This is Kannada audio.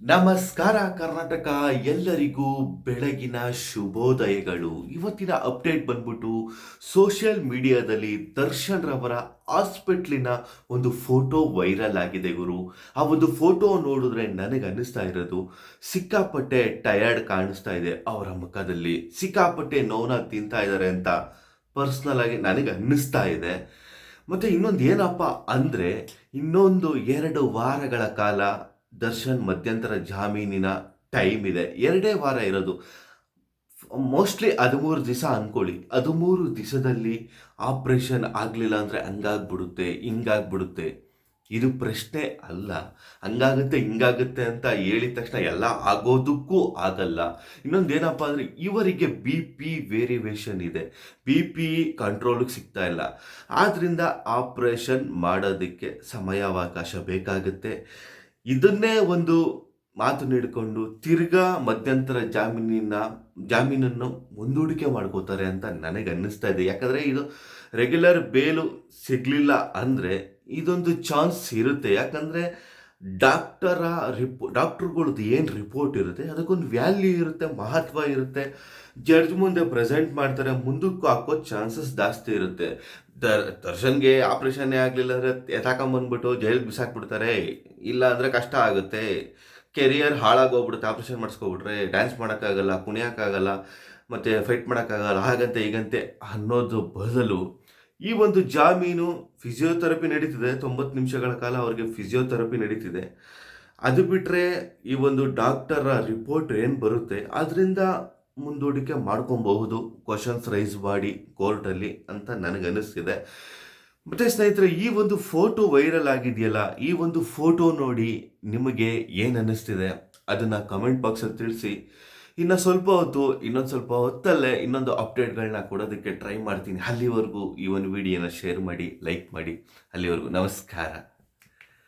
ನಮಸ್ಕಾರ ಕರ್ನಾಟಕ ಎಲ್ಲರಿಗೂ ಬೆಳಗಿನ ಶುಭೋದಯಗಳು. ಇವತ್ತಿನ ಅಪ್ಡೇಟ್ ಬಂದ್ಬಿಟ್ಟು ಸೋಷಿಯಲ್ ಮೀಡಿಯಾದಲ್ಲಿ ದರ್ಶನ್ ರವರ ಹಾಸ್ಪಿಟ್ಲಿನ ಒಂದು ಫೋಟೋ ವೈರಲ್ ಆಗಿದೆ ಗುರು. ಆ ಒಂದು ಫೋಟೋ ನೋಡಿದ್ರೆ ನನಗೆ ಅನ್ನಿಸ್ತಾ ಇರೋದು, ಸಿಕ್ಕಾಪಟ್ಟೆ ಟಯರ್ಡ್ ಕಾಣಿಸ್ತಾ ಇದೆ ಅವರ ಮುಖದಲ್ಲಿ. ಸಿಕ್ಕಾಪಟ್ಟೆ ನೋವನ್ನ ತಿಂತಾ ಇದ್ದಾರೆ ಅಂತ ಪರ್ಸ್ನಲ್ ಆಗಿ ನನಗೆ ಅನ್ನಿಸ್ತಾ ಇದೆ. ಮತ್ತೆ ಇನ್ನೊಂದು ಏನಪ್ಪ ಅಂದರೆ, ಇನ್ನೊಂದು ಎರಡು ವಾರಗಳ ಕಾಲ ದರ್ಶನ್ ಮಧ್ಯಂತರ ಜಾಮೀನಿನ ಟೈಮ್ ಇದೆ. ಎರಡೇ ವಾರ ಇರೋದು. ಮೋಸ್ಟ್ಲಿ ಹದಿಮೂರು ದಿವಸ ಅಂದ್ಕೊಳ್ಳಿ ಹದಿಮೂರು ದಿವಸದಲ್ಲಿ ಆಪ್ರೇಷನ್ ಆಗಲಿಲ್ಲ ಅಂದರೆ ಹಂಗಾಗ್ಬಿಡುತ್ತೆ, ಹಿಂಗಾಗ್ಬಿಡುತ್ತೆ. ಇದು ಪ್ರಶ್ನೆ ಅಲ್ಲ. ಹಂಗಾಗುತ್ತೆ, ಹಿಂಗಾಗುತ್ತೆ ಅಂತ ಹೇಳಿದ ತಕ್ಷಣ ಎಲ್ಲ ಆಗೋದಕ್ಕೂ ಆಗಲ್ಲ. ಇನ್ನೊಂದು ಏನಪ್ಪ ಅಂದರೆ ಇವರಿಗೆ ಬಿ ಪಿ ವೇರಿಯೇಷನ್ ಇದೆ. ಬಿ ಪಿ ಕಂಟ್ರೋಲಿಗೆ ಸಿಗ್ತಾ ಇಲ್ಲ. ಆದ್ದರಿಂದ ಆಪ್ರೇಷನ್ ಮಾಡೋದಕ್ಕೆ ಸಮಯಾವಕಾಶ ಬೇಕಾಗುತ್ತೆ. ಇದನ್ನೇ ಒಂದು ಮಾತು ನೀಡಿಕೊಂಡು ತಿರ್ಗಾ ಮಧ್ಯಂತರ ಜಾಮೀನಿನ, ಜಾಮೀನನ್ನು ಮುಂದೂಡಿಕೆ ಮಾಡ್ಕೋತಾರೆ ಅಂತ ನನಗೆ ಅನ್ನಿಸ್ತಾ ಇದೆ. ಯಾಕಂದರೆ ಇದು ರೆಗ್ಯುಲರ್ ಬೇಲು ಸಿಗಲಿಲ್ಲ ಅಂದರೆ ಇದೊಂದು ಚಾನ್ಸ್ ಇರುತ್ತೆ. ಯಾಕಂದರೆ ಡಾಕ್ಟರ ರಿಪೋ ಡಾಕ್ಟ್ರುಗಳದ್ದು ಏನು ರಿಪೋರ್ಟ್ ಇರುತ್ತೆ, ಅದಕ್ಕೊಂದು ವ್ಯಾಲ್ಯೂ ಇರುತ್ತೆ, ಮಹತ್ವ ಇರುತ್ತೆ. ಜಡ್ಜ್ ಮುಂದೆ ಪ್ರೆಸೆಂಟ್ ಮಾಡ್ತಾರೆ, ಮುಂದಕ್ಕೂ ಹಾಕೋ ಚಾನ್ಸಸ್ ಜಾಸ್ತಿ ಇರುತ್ತೆ. ದರ್, ದರ್ಶನ್ಗೆ ಆಪ್ರೇಷನ್ನೇ ಆಗಲಿಲ್ಲ ಅಂದರೆ ಎತ್ತಾಕೊಂಬಂದ್ಬಿಟ್ಟು ಜೈಲಿಗೆ ಬಿಸಾಕ್ಬಿಡ್ತಾರೆ. ಇಲ್ಲ ಅಂದರೆ ಕಷ್ಟ ಆಗುತ್ತೆ. ಕೆರಿಯರ್ ಹಾಳಾಗೋಗ್ಬಿಡುತ್ತೆ. ಆಪ್ರೇಷನ್ ಮಾಡಿಸ್ಕೊಬಿಟ್ರೆ ಡ್ಯಾನ್ಸ್ ಮಾಡೋಕ್ಕಾಗಲ್ಲ, ಕುಣಿಯೋಕ್ಕಾಗಲ್ಲ, ಮತ್ತು ಫೈಟ್ ಮಾಡೋಕ್ಕಾಗಲ್ಲ, ಹಾಗಂತೆ ಈಗಂತೆ ಅನ್ನೋದು ಬದಲು ಈ ಒಂದು ಜಾಮೀನು ಫಿಸಿಯೋಥೆರಪಿ ನಡೀತಿದೆ. ತೊಂಬತ್ತು ನಿಮಿಷಗಳ ಕಾಲ ಅವರಿಗೆ ಫಿಸಿಯೋಥೆರಪಿ ನಡೀತಿದೆ. ಅದು ಬಿಟ್ಟರೆ ಈ ಒಂದು ಡಾಕ್ಟರ ರಿಪೋರ್ಟ್ ಏನು ಬರುತ್ತೆ? ಅದರಿಂದ ಮುಂದೂಡಿಕೆ ಮಾಡ್ಕೊಬಹುದು. ಕ್ವಶನ್ಸ್ ರೈಸ್ ಮಾಡಿ ಕೋರ್ಟಲ್ಲಿ ಅಂತ ನನಗನ್ನಿಸ್ತಿದೆ. ಮತ್ತು ಸ್ನೇಹಿತರೆ, ಈ ಒಂದು ಫೋಟೋ ವೈರಲ್ ಆಗಿದೆಯಲ್ಲ, ಈ ಒಂದು ಫೋಟೋ ನೋಡಿ ನಿಮಗೆ ಏನು ಅನ್ನಿಸ್ತಿದೆ? ಅದನ್ನು ಕಮೆಂಟ್ ಬಾಕ್ಸಲ್ಲಿ ತಿಳಿಸಿ. ಇನ್ನು ಸ್ವಲ್ಪ ಹೊತ್ತು, ಇನ್ನೊಂದು ಸ್ವಲ್ಪ ಹೊತ್ತಲ್ಲೇ ಇನ್ನೊಂದು ಅಪ್ಡೇಟ್ಗಳನ್ನ ಕೊಡೋದಕ್ಕೆ ಟ್ರೈ ಮಾಡ್ತೀನಿ. ಅಲ್ಲಿವರೆಗೂ ಈ ಒಂದು ವಿಡಿಯೋನ ಶೇರ್ ಮಾಡಿ ಲೈಕ್ ಮಾಡಿ. ಅಲ್ಲಿವರೆಗೂ ನಮಸ್ಕಾರ.